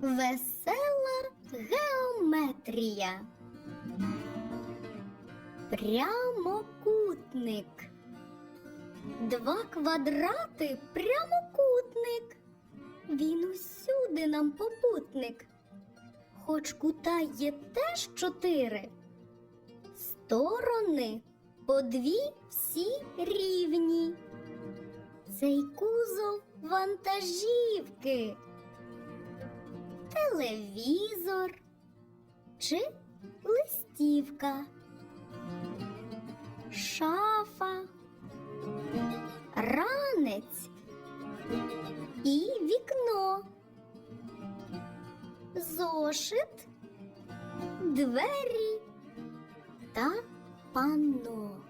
Весела геометрія. Прямокутник. Два квадрати прямокутник. Він усюди нам попутник. Хоч кута є теж чотири. Сторони по дві всі рівні. Цей кузов вантажівки, телевізор чи листівка, шафа, ранець і вікно, зошит, двері та панно.